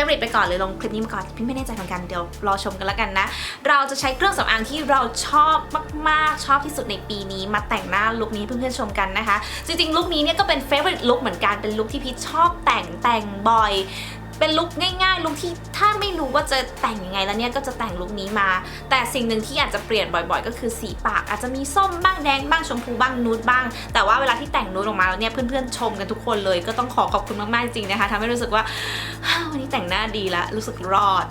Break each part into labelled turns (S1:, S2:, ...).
S1: ลงคลิป favorite ไปก่อนเลยลงคลิปนี้มาก่อนพี่ไม่แน่ใจเหมือนกันเดี๋ยวรอชมกันแล้วกันนะ เราจะใช้เครื่องสำอางที่เราชอบมากๆชอบที่สุดในปีนี้มาแต่งหน้าลุคนี้เพื่อนๆชมกันนะคะ จริงๆลุคนี้เนี่ยก็เป็น favorite look เหมือนกันเป็นลุคที่พี่ชอบแต่งแต่งบ่อย เป็นลุคง่ายๆลุคที่ถ้าไม่รู้ว่าจะแต่งยังไงแล้วเนี่ยก็จะแต่งลุคนี้มา แต่สิ่งหนึ่งที่อาจจะเปลี่ยนบ่อยๆ ก็คือสีปาก อาจจะมีส้มบ้างแดงบ้างชมพูบ้างนูดบ้าง แต่ว่าเวลาที่แต่งนูดออกมาแล้วเนี่ยเพื่อนๆชมกันทุกคนเลย ก็ต้องขอขอบคุณมากๆจริงนะคะทำให้รู้สึกว่าวันนี้แต่งหน้าดีละรู้สึกรอด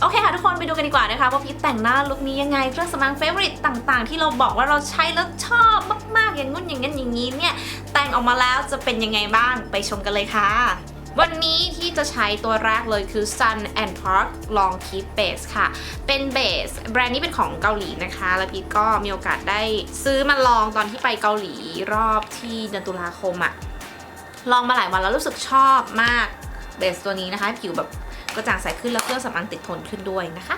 S1: โอเคค่ะทุกคนไปดูกันดีกว่านะคะว่าพีทแต่งหน้าลุคนี้ยังไงเครื่องสำอางเฟเวอริตต่างๆ ที่เราบอกว่าเราใช้แล้วชอบมากๆอย่างงุ่นอย่างนั้นอย่างนี้เนี่ยแต่งออกมาแล้วจะเป็นยังไงบ้างไปชมกันเลยค่ะ วันนี้ที่จะใช้ตัวแรกเลยคือ Sun and Park Long Keep Base ค่ะ เป็นเบสแบรนด์นี้เป็นของเกาหลีนะคะ แล้วพีทก็มีโอกาสได้ซื้อมาลองตอนที่ไปเกาหลีรอบที่เดือนตุลาคมอะลองมาหลายวันแล้วรู้สึกชอบมากเบสตัวนี้นะคะ ผิวแบบกระจ่างใสขึ้นแล้วเครื่องสำอางติดทนขึ้นด้วยนะคะ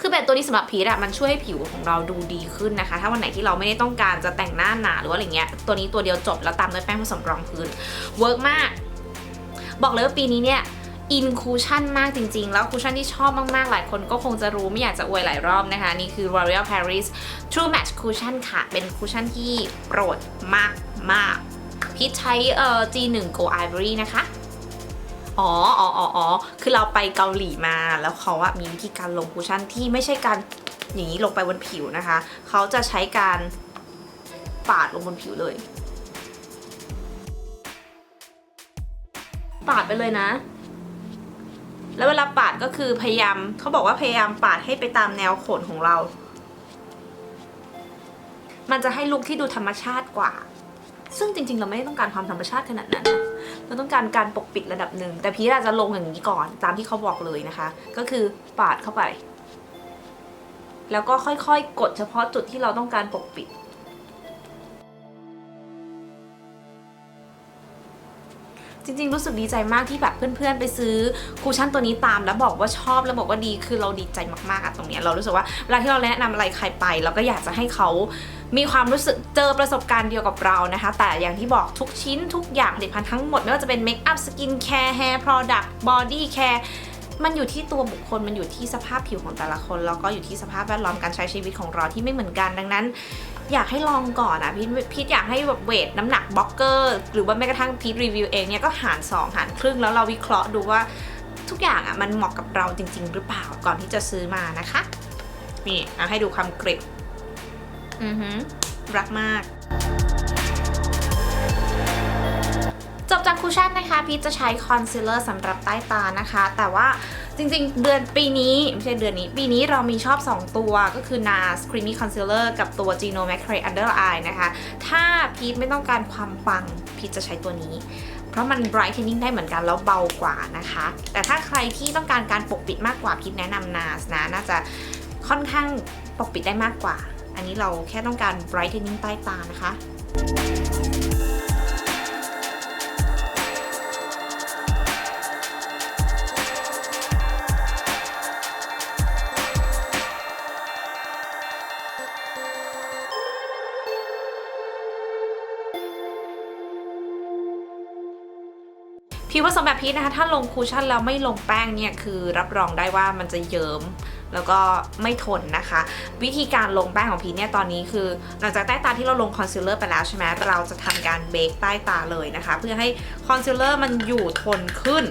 S1: คือแบบตัวนี้สำหรับพีทอะมันช่วยให้ผิวของเราดูดีขึ้นนะคะ ถ้าวันไหนที่เราไม่ได้ต้องการจะแต่งหน้าหนาหรือว่าอะไรเงี้ย ตัวนี้ตัวเดียวจบแล้วตามด้วยแป้งผสมรองพื้น เวิร์กมาก บอกเลยว่าปีนี้เนี่ยอินคูชั่นมากจริงๆ แล้วคูชั่นที่ชอบมากๆ หลายคนก็คงจะรู้ไม่อยากจะอวยหลายรอบนะคะ นี่คือ L'Oreal Paris True Match Cushion ค่ะ เป็นคูชั่นที่โปรดมากมากๆพีทใช้เอ่อ G1 Go Ivory นะคะ อ๋ออ๋ออ๋อคือเราไปเกาหลีมาแล้วเขาอะมีวิธีการลงคูชั่นที่ไม่ใช่การอย่างนี้ลงไปบนผิวนะคะ เขาจะใช้การปาดลงบนผิวเลย ปาดไปเลยนะ แล้วเวลาปาดก็คือพยายามเขาบอกว่าพยายามปาดให้ไปตามแนวขนของเรา มันจะให้ลุคที่ดูธรรมชาติกว่า ซึ่งจริง ๆ เราไม่ได้ต้องการความธรรมชาติขนาดนั้นนะเราต้องการการปกปิดระดับหนึ่ง แต่พีทอาจจะลงอย่างนี้ก่อนตามที่เขาบอกเลยนะคะ ก็คือปาดเข้าไป แล้วก็ค่อยๆ กดเฉพาะจุดที่เราต้องการปกปิด จริง ๆ รู้สึกดีใจมากที่แบบเพื่อนๆ ไปซื้อคูชั่นตัวนี้ตาม แล้วบอกว่าชอบแล้วบอกว่าดีคือเราดีใจมากๆอะตรงเนี้ยเรารู้สึกว่าเวลาที่เราแนะนำอะไรใครไป เราก็อยากจะให้เขามีความรู้สึกเจอประสบการณ์เดียวกับเรานะคะ แต่อย่างที่บอกทุกชิ้นทุกอย่างผลิตภัณฑ์ทั้งหมดไม่ว่าจะเป็นเมคอัพสกินแคร์แฮร์โปรดักต์บอดี้แคร์มันอยู่ที่ตัวบุคคล มันอยู่ที่สภาพผิวของแต่ละคน แล้วก็อยู่ที่สภาพแวดล้อมการใช้ชีวิตของเราที่ไม่เหมือนกัน ดังนั้น อยากให้ลองก่อนอะพีทพีทอยากให้แบบเวทน้ำหนักบล็อกเกอร์ หรือว่าแม้กระทั่งพีทรีวิวเองเนี่ยก็หาร 2 หารครึ่งแล้วเราวิเคราะห์ดูว่าทุกอย่างอะมันเหมาะกับเราจริง ๆ หรือเปล่าก่อนที่จะซื้อมานะคะ นี่ให้ดูความกริบอือหือรักมาก จบจากคูชั่นนะคะพีทจะใช้คอนซีลเลอร์สำหรับใต้ตานะคะ แต่ว่าจริงๆ เดือนปีนี้ ไม่ใช่เดือนนี้ ปีนี้เรามีชอบ 2 ตัวก็คือ NARS Creamy Concealer กับตัว Geno Macrame Under Eye นะคะ ถ้าพีทไม่ต้องการความปังพีทจะใช้ตัวนี้ เพราะมัน brightening ได้เหมือนกันแล้วเบากว่านะคะ แต่ถ้าใครที่ต้องการการปกปิดมากกว่าพีทแนะนำ NARS นะ น่าจะค่อนข้างปกปิดได้มากกว่า อันนี้เราแค่ต้องการ brightening ใต้ตานะคะ ผิวผสมแบบพีชนะคะ ถ้าลงคูชั่นแล้วไม่ลงแป้งเนี่ย คือรับรองได้ว่ามันจะเยิ้มแล้วก็ไม่ทนนะคะ วิธีการลงแป้งของพีชเนี่ยตอนนี้คือ หลังจากใต้ตาที่เราลงคอนซีลเลอร์ไปแล้วใช่ไหมเราจะทำการเบคใต้ตาเลยนะคะ เพื่อให้คอนซีลเลอร์มันอยู่ทนขึ้น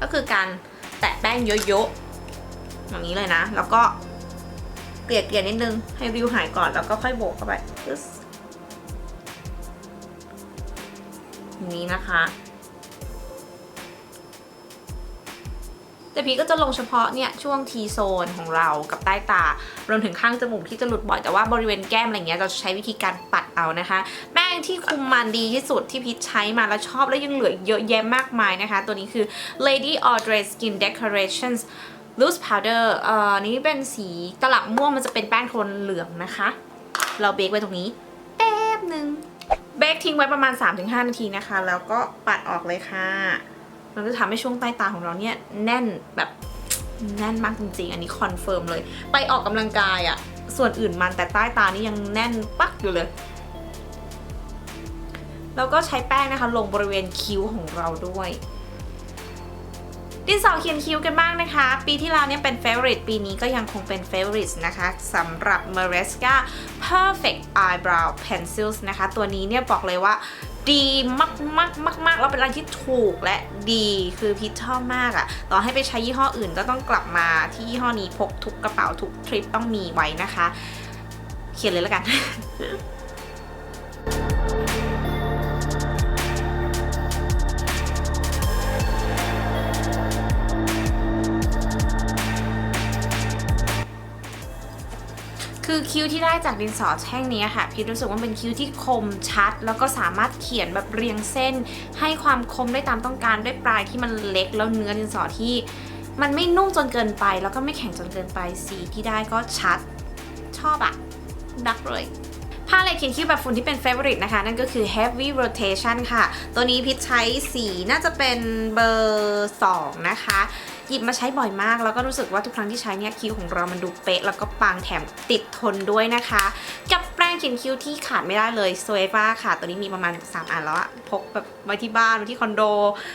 S1: ก็คือการแตะแป้งเยอะๆอย่างนี้เลยนะ แล้วก็เกลี่ยเกลี่ยๆนิดนึงให้ริ้วหายก่อนแล้วก็ค่อยโบกเข้าไปนี้นะคะ แต่พีก็จะลงเฉพาะเนี่ยช่วงทีโซนของเรากับใต้ตารวมถึงข้างจมูกที่จะหลุดบ่อยแต่ว่าบริเวณแก้มอะไรเงี้ยเราจะใช้วิธีการปัดเอานะคะ แป้งที่คุมมันดีที่สุดที่พีชใช้มาแล้วชอบแล้วยังเหลือเยอะแยะมากมายนะคะ ตัวนี้คือ Lady Audrey Skin Decorations Loose Powder เอ่อนี่เป็นสีตลับม่วงมันจะเป็นแป้งโทนเหลืองนะคะ เราเบคไว้ตรงนี้แป๊บหนึ่งเบคทิ้งไว้ประมาณ 3-5 นาทีนะคะ แล้วก็ปัดออกเลยค่ะ มันจะทำให้ช่วงใต้ตาของเราเนี่ยแน่นแบบแน่นมากจริงๆ อันนี้คอนเฟิร์มเลย ไปออกกำลังกายอะส่วนอื่นมันแต่ใต้ตานี่ยังแน่นปักอยู่เลย แล้วก็ใช้แป้งนะคะลงบริเวณคิ้วของเราด้วยดินสอเขียนคิ้วกันบ้างนะคะ ปีที่แล้วเนี่ยเป็น favorite ปีนี้ก็ยังคงเป็น favorite นะคะสำหรับ Maresca Perfect Eyebrow Pencils นะคะ ตัวนี้เนี่ยบอกเลยว่า ดีมากมากมากมากแล้วเป็นร้านที่ถูกและดีคือพิชชอบมากอะ ต่อให้ไปใช้ยี่ห้ออื่นก็ต้องกลับมาที่ยี่ห้อนี้พกทุกกระเป๋าทุกทริปต้องมีไว้นะคะ เขียนเลยแล้วกัน คือคิ้วที่ได้จากดินสอแท่งนี้ค่ะพี่รู้สึกว่าเป็นคิ้วที่คมชัด แล้วก็สามารถเขียนแบบเรียงเส้น ให้ความคมได้ตามต้องการด้วยปลายที่มันเล็กแล้วเนื้อดินสอที่ มันไม่นุ่มจนเกินไป แล้วก็ไม่แข็งจนเกินไปสีที่ได้ก็ชัด ชอบอะดักเลย ผ้าล็กเขียนคิ้วแบบฝุ่นที่เป็น favorite นะคะ นั่นก็คือ heavy rotation ค่ะ ตัวนี้พิชใช้สีน่าจะเป็นเบอร์ 2 นะคะ หยิบมาใช้บ่อยมาก แล้วก็รู้สึกว่าทุกครั้งที่ใช้เนี่ยคิ้วของเรามันดูเป๊ะ แล้วก็ปังแถมติดทนด้วยนะคะ กับแป้งเขียนคิ้วที่ขาดไม่ได้เลยโซเอ v าค่ะ ตัวนี้มีประมาณ 3 อันแล้วพกแบบไว้ที่บ้านไว้ที่คอนโด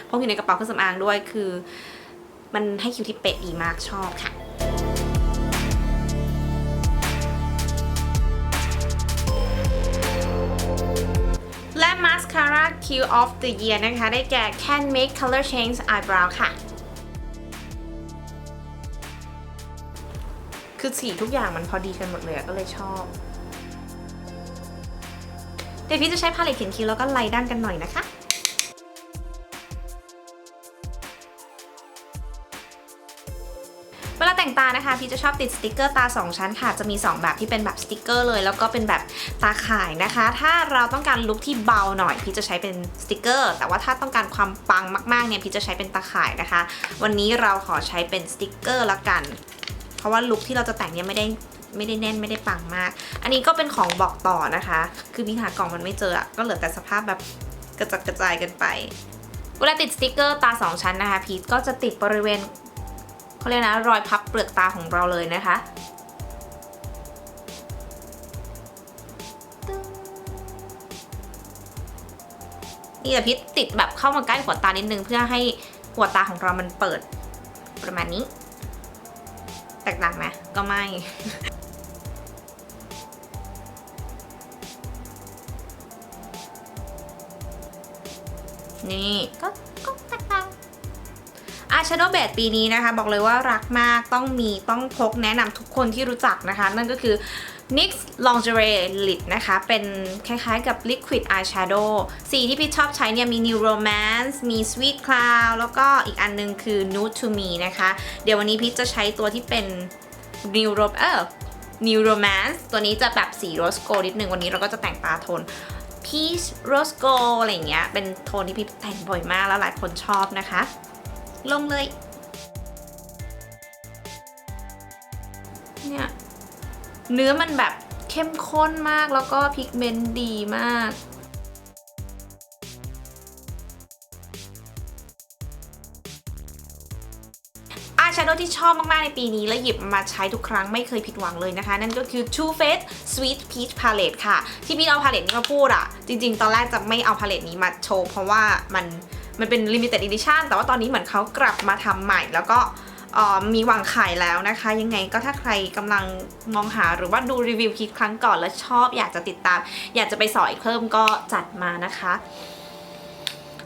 S1: พกอยู่ในกระเป๋าเครื่องสำอางด้วยคือ มันให้คิ้วที่เป๊ะดีมากชอบค่ะ Mascara Q of the Year นะคะ ได้แก่ Can Make Color Change Eyebrow ค่ะ คือสีทุกอย่างมันพอดีกันหมดเลยก็เลยชอบ เดี๋ยวพี่จะใช้พาเลตเขียนคิ้วแล้วก็ไล่ด้านกันหน่อยนะคะ แต่งตานะคะพี่จะชอบติดสติกเกอร์ตา 2 ชั้นค่ะ จะมี 2 แบบที่เป็นแบบสติกเกอร์เลย แล้วก็เป็นแบบตาข่ายนะคะ ถ้าเราต้องการลุคที่เบาหน่อย พี่จะใช้เป็นสติกเกอร์ แต่ว่าถ้าต้องการความปังมากๆเนี่ยพี่จะใช้เป็นตาข่ายนะคะ วันนี้เราขอใช้เป็นสติกเกอร์ละกัน เพราะว่าลุคที่เราจะแต่งเนี่ยไม่ได้ไม่ได้แน่นไม่ได้ปังมาก อันนี้ก็เป็นของบอกต่อนะคะ คือพี่หากล่องมันไม่เจออก็เหลือแต่สภาพแบบกระจัดกระจายกันไป เวลาติดสติกเกอร์ตา 2 ชั้นนะคะพีทก็จะติดบริเวณ เขาเรียกนะรอยพับเปลือกตาของเราเลยนะคะนี่แต่พิษติดแบบเข้ามาใกล้หัวตานิดนึงเพื่อให้หัวตาของเรามันเปิดประมาณนี้ แตกต่างไหมก็ไม่ นี่ก็ อายแชโดว์เบดปีนี้นะคะ บอกเลยว่ารักมากต้องมีต้องพกแนะนำทุกคนที่รู้จักนะคะ นั่นก็คือ NYX Lingerie Lid นะคะ เป็นคล้ายๆกับ Liquid Eyeshadow สีที่พี่ชอบใช้เนี่ยมี New Romance มี Sweet Cloud แล้วก็อีกอันนึงคือ Nude to Me นะคะ เดี๋ยววันนี้พี่จะใช้ตัวที่เป็น New Rom เออ New Romance ตัวนี้จะแบบสี Rose Gold นิดนึงวันนี้เราก็จะแต่งตาโทน Peach Rose Gold อะไรอย่างเงี้ยเป็นโทนที่พี่แต่งบ่อยมากแล้วหลายคนชอบนะคะ ลงเลย เนี่ย เนื้อมันแบบเข้มข้นมากแล้วก็พิกเมนต์ดีมาก อายแชโดว์ที่ชอบมาก ๆ ในปีนี้ และหยิบมาใช้ทุกครั้งไม่เคยผิดหวังเลยนะคะ นั่นก็คือ Too Faced Sweet Peach Palette ค่ะ ที่พี่เอาพาเลตนี้มาพูดอะจริง ๆ ตอนแรกจะไม่เอาพาเลตนี้มาโชว์เพราะว่ามัน มันเป็น limited edition แต่ว่าตอนนี้เหมือนเขากลับมาทำใหม่ แล้วก็มีวางขายแล้วนะคะ ยังไงก็ถ้าใครกำลังมองหาหรือว่าดูรีวิวคลิปครั้งก่อนแล้วชอบอยากจะติดตาม อยากจะไปสอยเพิ่มก็จัดมานะคะ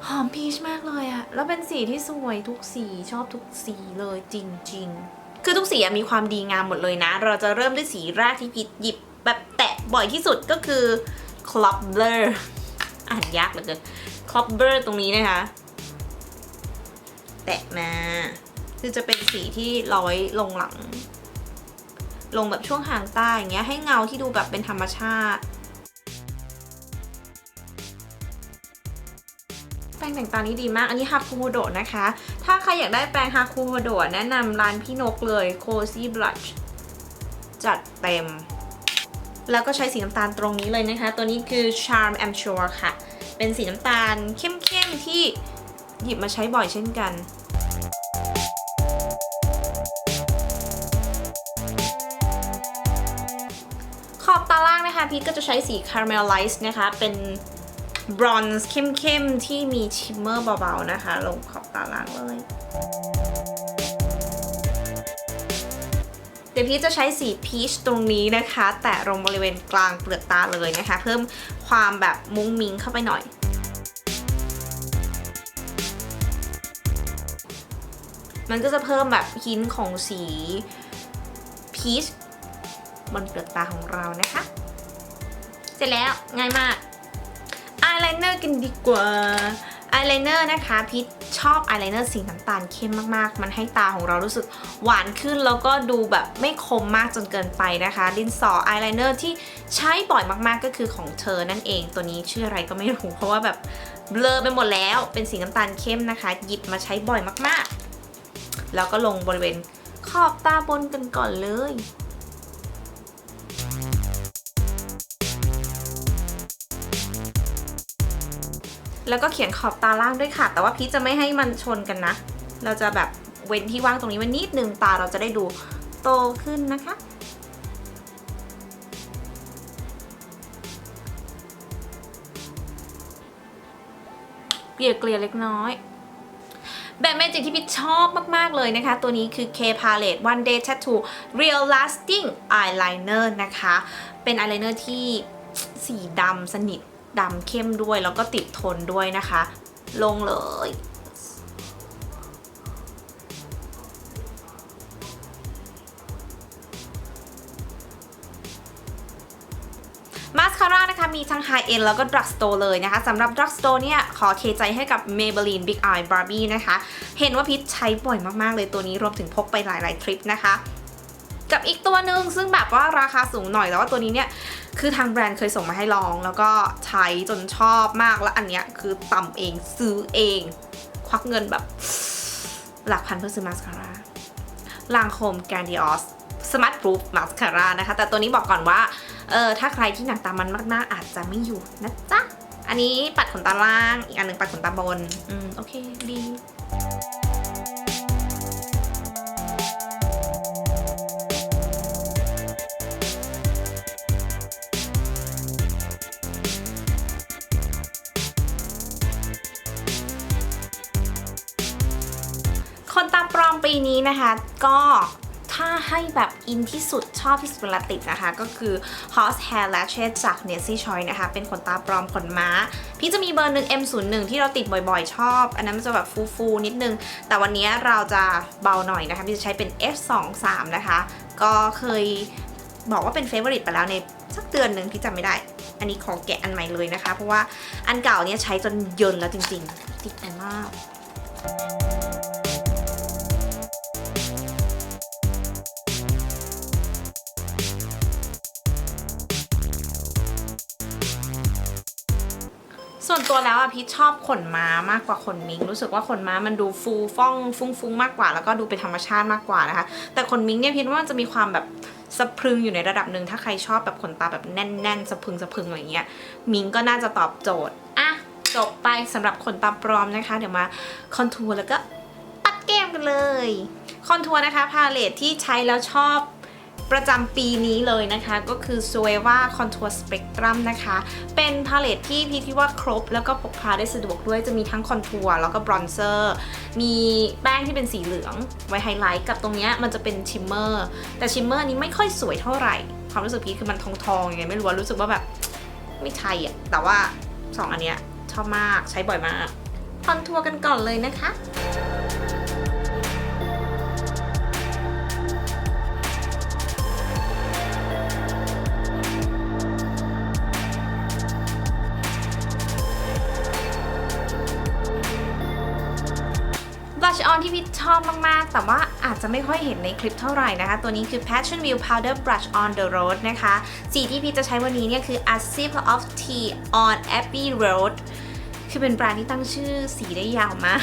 S1: หอมพีชมากเลยอะแล้วเป็นสีที่สวยทุกสีชอบทุกสีเลยจริง ๆ คือทุกสีมีความดีงามหมดเลยนะ เราจะเริ่มด้วยสีแรกที่พีชหยิบแบบแตะบ่อยที่สุดก็คือ Clubber อ่านยากเหลือเกิน Clubber ตรงนี้นะคะ แตะมา คือจะเป็นสีที่ร้อยลงหลัง ลงแบบช่วงหางตาอย่างเงี้ยให้เงาที่ดูแบบเป็นธรรมชาติ แปรงแต่งตานี้ดีมาก อันนี้ฮาคูโมโดะนะคะ ถ้าใครอยากได้แปรงฮาคูโมโดะแนะนำร้านพี่นกเลย Cozy Blush จัดเต็มแล้วก็ใช้สีน้ำตาลตรงนี้เลยนะคะ ตัวนี้คือ Charm I'm Sure ค่ะ เป็นสีน้ำตาลเข้มๆที่หยิบมาใช้บ่อยเช่นกัน ขอบตาล่างนะคะพีทก็จะใช้สี Caramelized นะคะ เป็นบรอนซ์เข้มๆ ที่มีชิมเมอร์เบาๆ นะคะ ลงขอบตาล่างเลย ดี๋ยวพีทจะใช้สีพีชตรงนี้นะคะ แตะลงบริเวณกลางเปลือกตาเลยนะคะ เพิ่มความแบบมุ้งมิ้งเข้าไปหน่อยมันก็จะเพิ่มแบบหินของสีพีชบนเปลือกตาของเรานะคะ เสร็จแล้วง่ายมากอายไลเนอร์กันดีกว่าอายไลเนอร์นะคะพีชชอบอายไลเนอร์สีน้ำตาลเข้มมากๆ มันให้ตาของเรารู้สึก หวานขึ้นแล้วก็ดูแบบไม่คมมากจนเกินไปนะคะ ดินสออายไลเนอร์ที่ใช้บ่อยมากๆก็คือของเธอนั่นเองตัวนี้ชื่ออะไรก็ไม่รู้ เพราะว่าแบบเบลอไปหมดแล้วเป็นสีน้ำตาลเข้มนะคะ หยิบมาใช้บ่อยมากๆ แล้วก็ลงบริเวณขอบตาบนกันก่อนเลยแล้วก็เขียนขอบตาล่างด้วยค่ะ แต่ว่าพีชจะไม่ให้มันชนกันนะ เราจะแบบ เว้นที่ว่างตรงนี้ไว้นิดนึงตาเราจะได้ดูโตขึ้นนะคะเกลี่ยเกลี่ยเล็กน้อยแบบเมจิกที่พิชชอบมาก ๆ เลยนะคะ ตัวนี้คือ K Palette One Day Tattoo Real Lasting Eyeliner นะคะ เป็นอายไลเนอร์ที่สีดำสนิทดำเข้มด้วย แล้วก็ติดทนด้วยนะคะ ลงเลย มีทั้ง High End แล้วก็ Drug Store เลยนะคะสำหรับ Drug Store เนี่ย ขอเทใจให้กับ Maybelline Big Eye Barbie นะคะ เห็นว่าพิชใช้บ่อยมากๆเลยตัวนี้รวมถึงพกไปหลาย ๆ ทริปนะคะกับอีกตัวหนึ่งซึ่งแบบว่าราคาสูงหน่อยแต่ว่าตัวนี้เนี่ย คือทางแบรนด์เคยส่งมาให้ลอง แล้วก็ใช้จนชอบมากแล้วอันเนี้ยคือต่ำเองซื้อเอง ควักเงินแบบ หลักพันเพื่อซื้อมาสคาร่าลางโคมแกรนดิออสสมาร์ทพรูฟมาสคาร่านะคะ แต่ตัวนี้บอกก่อนว่า เออถ้าใครที่หนังตามันมากๆ อาจจะไม่อยู่นะจ๊ะ อันนี้ปัดขนตาล่าง อีกอันหนึ่งปัดขนตาบน อืม โอเค ดีคนตาปลอมปีนี้นะคะ ก็ถ้าให้แบบ อินที่สุดชอบที่สุดเวลาติดนะคะ ก็คือ Horse Hair Lashes จาก n e s s y Choice นะคะ เป็นขนตาปลอมขนม้า พี่จะมีเบอร์หนึ่ง M01 ที่เราติดบ่อยๆ ชอบ อันนั้นมันจะแบบฟูๆ นิดนึง แต่วันนี้เราจะเบาหน่อยนะคะ พี่จะใช้เป็น F23 นะคะ ก็เคยบอกว่าเป็นเฟ v o r i t e ไปแล้วในสักเดือนหนึ่งพี่จำไม่ได้ อันนี้ขอแกะอันใหม่เลยนะคะ เพราะว่าอันเก่าเนี่ยใช้จนเยินแล้วจริงๆ ติดอันมาก ส่วนตัวแล้วอะพีชชอบขนม้ามากกว่าขนมิง รู้สึกว่าขนม้ามันดูฟูฟ่องฟุ้งๆมากกว่า แล้วก็ดูเป็นธรรมชาติมากกว่านะคะ แต่ขนมิงเนี่ยพีชว่ามันจะมีความแบบสะพรึงอยู่ในระดับหนึ่งถ้าใครชอบแบบขนตาแบบแน่นๆสะพรึงสะพรึงอะไรเงี้ยมิงก็น่าจะตอบโจทย์อะจบไปสำหรับขนตาปลอมนะคะ เดี๋ยวมาคอนทัวร์แล้วก็ปัดแก้มกันเลยคอนทัวร์นะคะพาเลตที่ใช้แล้วชอบ ประจำปีนี้เลยนะคะ ก็คือ s u e v a Contour Spectrum นะคะ เป็นพาเลตที่พี่ที่ว่าครบ แล้วก็พกพาได้สะดวกด้วยจะมีทั้งคอนทัวร์แล้วก็บรอนเซอร์ มีแป้งที่เป็นสีเหลือง ไว้ไฮไลท์กับตรงนี้มันจะเป็นชิมเมอร์ แต่ชิมเมอร์นี้ไม่ค่อยสวยเท่าไหร่ ความรู้สึกพี่คือมันทองทองๆยังไงไม่รู้ว่ารู้สึกว่าแบบไม่ใช่อะแต่ว่า 2 อันเนี้ยชอบมากใช้บ่อยมากคอนทัวร์กันก่อนเลยนะคะ อบมาก ๆ แต่ว่าอาจจะไม่ค่อยเห็นในคลิปเท่าไหร่นะคะ ตัวนี้คือ Passion View Powder Brush on the Road นะคะ สีที่พี่จะใช้วันนี้เนี่ยคือ A Sip of Tea on Abbey Road คือเป็นแบรนด์ที่ตั้งชื่อสีได้ยาวมาก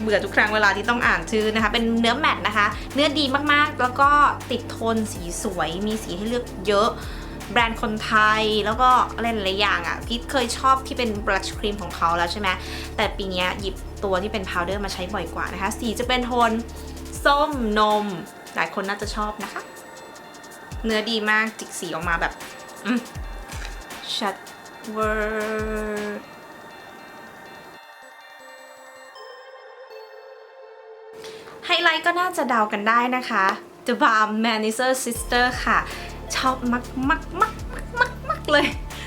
S1: เบื่อทุกครั้งเวลาที่ต้องอ่านชื่อนะคะ เป็นเนื้อแมตต์นะคะ เนื้อดีมากๆ แล้วก็ติดโทนสีสวย มีสีให้เลือกเยอะแบรนด์คนไทยแล้วก็อะไรหลายอย่างอะ่ะพี่เคยชอบที่เป็นบลัชครีมของเขาแล้วใช่ไหมแต่ปีนี้หยิบ ตัวที่เป็นพาวเดอร์มาใช้บ่อยกว่านะคะ สีจะเป็นโทนส้มนม หลายคนน่าจะชอบนะคะ เนื้อดีมากจิกสีออกมาแบบชัดเวอร์ไฮไลท์ก็น่าจะเดากันได้นะคะ The Balm Manizer Sister ค่ะ ชอบมากมากมากมากมากเลย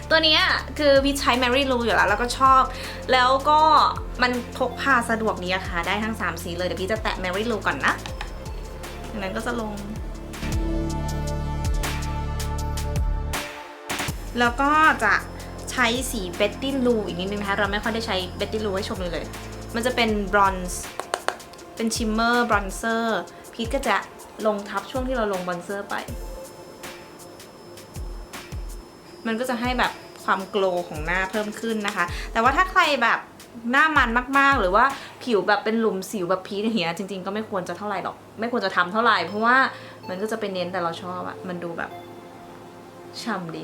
S1: ตัวนี้คือวิใช้ Mary Lou อยู่แล้วแล้วก็ชอบ แล้วก็มันพกพาสะดวกนี้ค่ะ ได้ทั้ง 3 สีเลย เดี๋ยวพี่จะแตะ Mary Lou ก่อนนะจากนั้นก็จะลง แล้วก็จะใช้สี Betty Lou อีกนิดนึงนะคะ เราไม่ค่อยได้ใช้ Betty Lou ให้ชมเลยเลย มันจะเป็นบรอนซ์เป็นชิมเมอร์บรอนเซอร์พีทก็จะลงทับช่วงที่เราลงบรอนเซอร์ไป มันก็จะให้แบบความโกลของหน้าเพิ่มขึ้นนะคะ แต่ว่าถ้าใครแบบหน้ามันมากๆ หรือว่าผิวแบบเป็นหลุมสิวแบบพีทอย่างเงี้ยจริง ๆ ก็ไม่ควรจะเท่าไหร่หรอก ไม่ควรจะทำเท่าไหร่ เพราะว่ามันก็จะเป็นเน้นแต่เราชอบอะมันดูแบบช่ำดี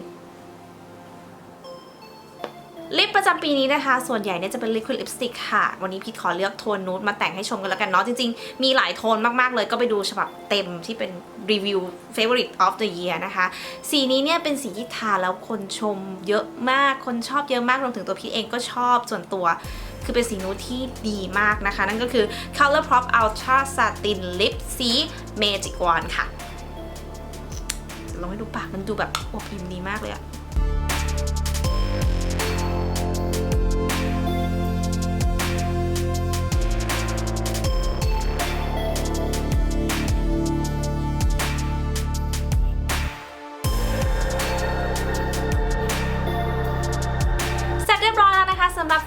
S1: ลิปประจำปีนี้นะคะ ส่วนใหญ่เนี่ยจะเป็น liquid lipstick ค่ะ วันนี้พีทขอเลือกโทนนูดมาแต่งให้ชมกันแล้วกันเนาะ จริงๆ มีหลายโทนมากๆเลยก็ไปดูฉบับเต็มที่เป็นรีวิว favorite of the year นะคะ สีนี้เนี่ยเป็นสีที่ทาแล้วคนชมเยอะมาก คนชอบเยอะมาก รวมถึงตัวพีทเองก็ชอบส่วนตัว คือเป็นสีนูดที่ดีมากนะคะ นั่นก็คือ color prop ultra satin lip สี magic wand ค่ะจะลองให้ดูปากมันดูแบบโอ้พิมพ์ดีมากเลยอะ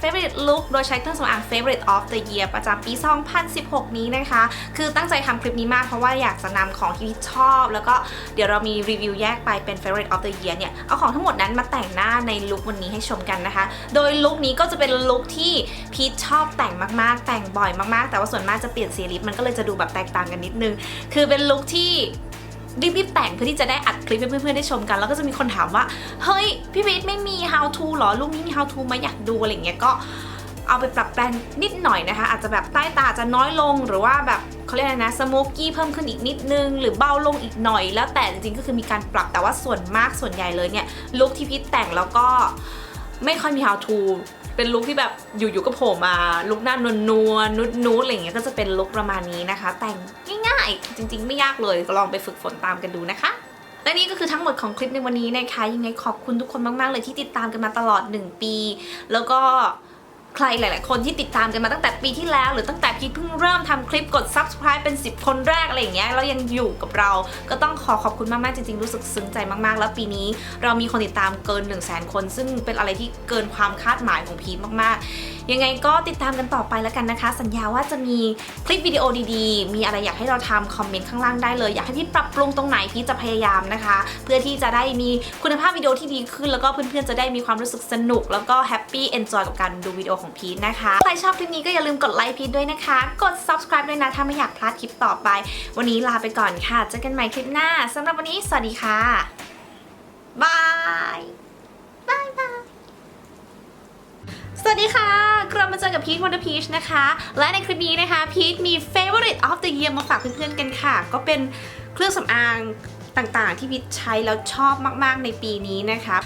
S1: favorite look โดยใช้เครื่องสำอาง favorite of the year ประจำปี 2016 นี้นะคะ คือตั้งใจทำคลิปนี้มากเพราะว่าอยากจะนำของที่ชอบ แล้วก็เดี๋ยวเรามีรีวิวแยกไปเป็น favorite of the year เนี่ย เอาของทั้งหมดนั้นมาแต่งหน้าในลุควันนี้ให้ชมกันนะคะ โดยลุคนี้ก็จะเป็นลุคที่พีทชอบแต่งมากๆ แต่งบ่อยมากๆ แต่ว่าส่วนมากจะเปลี่ยนสีลิปมันก็เลยจะดูแบบแตกต่างกันนิดนึง คือเป็นลุคที่ รีบๆแต่งเพื่อที่จะได้อัดคลิปให้เพื่อนๆได้ชมกัน แล้วก็จะมีคนถามว่า เฮ้ย พี่วิทย์ไม่มี how to หรอลูกนี้มี how to ไหมาอยากดูอะไรเงี้ยก็เอาไปปรับแปลงนิดหน่อยนะคะ อาจจะแบบใต้ตาจะน้อยลงหรือว่าแบบเขาเรียกอะไรนะสโมกกี้เพิ่มขึ้นอีกนิดนึง หรือเบาลงอีกหน่อย แล้วแต่จริงๆก็คือมีการปรับแต่ว่าส่วนมากส่วนใหญ่เลยเนี่ยลุคที่พิทแต่งแล้วก็ไม่ค่อยมี how to เป็นลุคที่แบบอยู่ๆก็โผล่มาลุคหน้านวลนัวๆนุดนูดๆอะไรเงี้ยก็จะเป็นลุคประมาณนี้นะคะ แต่งายจริง ๆ ไม่ยากเลยก็ลองไปฝึกฝนตามกันดูนะคะและนี่ก็คือทั้งหมดของคลิปในวันนี้นะคะ ยังไงขอบคุณทุกคนมาก ๆ เลยที่ติดตามกันมาตลอด 1 ปี แล้วก็ ใครหลาย ๆ คนที่ติดตามกันมาตั้งแต่ปีที่แล้ว หรือตั้งแต่พี่เพิ่งเริ่มทำคลิปกด subscribe เป็น 10 คนแรกอะไรอย่างเงี้ยแล้วยังอยู่กับเรา ก็ต้องขอขอบคุณมาก ๆ จริง ๆ รู้สึกซึ้งใจมาก ๆ แล้วปีนี้ เรามีคนติดตามเกิน 1 0 0 0 0แคน ซึ่งเป็นอะไรที่เกินความคาดหมายของพีทมาก ๆ ยังไงก็ติดตามกันต่อไปแล้วกันนะคะ สัญญาว่าจะมีคลิปวิดีโอดี ๆ มีอะไรอยากให้เราทำคอมเมนต์ข้างล่างได้เลย อยากให้พี่ปรับปรุงตรงไหนพี่จะพยายามนะคะ เพื่อที่จะได้มีคุณภาพวิดีโอที่ดีขึ้น แล้วก็เพื่อน ๆ จะได้มีความรู้สึกสนุก แล้วก็แฮปปี้เอนจอยกับการดูวิดีโอของพีทนะคะ ใครชอบคลิปนี้ก็อย่าลืมกดไลค์พีทด้วยนะคะ กด subscribe ด้วยนะ ถ้าไม่อยากพลาดคลิปต่อไป วันนี้ลาไปก่อนค่ะ เจอกันใหม่คลิปหน้าสำหรับวันนี้ สวัสดีค่ะ บาย บายบาย สวัสดีค่ะกลับมาเจอกับพีทวันเดอร์พีชนะคะ และในคลิปนี้นะคะพีทมี favorite of the year มาฝากเพื่อนๆกันค่ะ ก็เป็นเครื่องสำอางต่างๆ ที่พีทใช้แล้วชอบมากๆในปีนี้นะคะ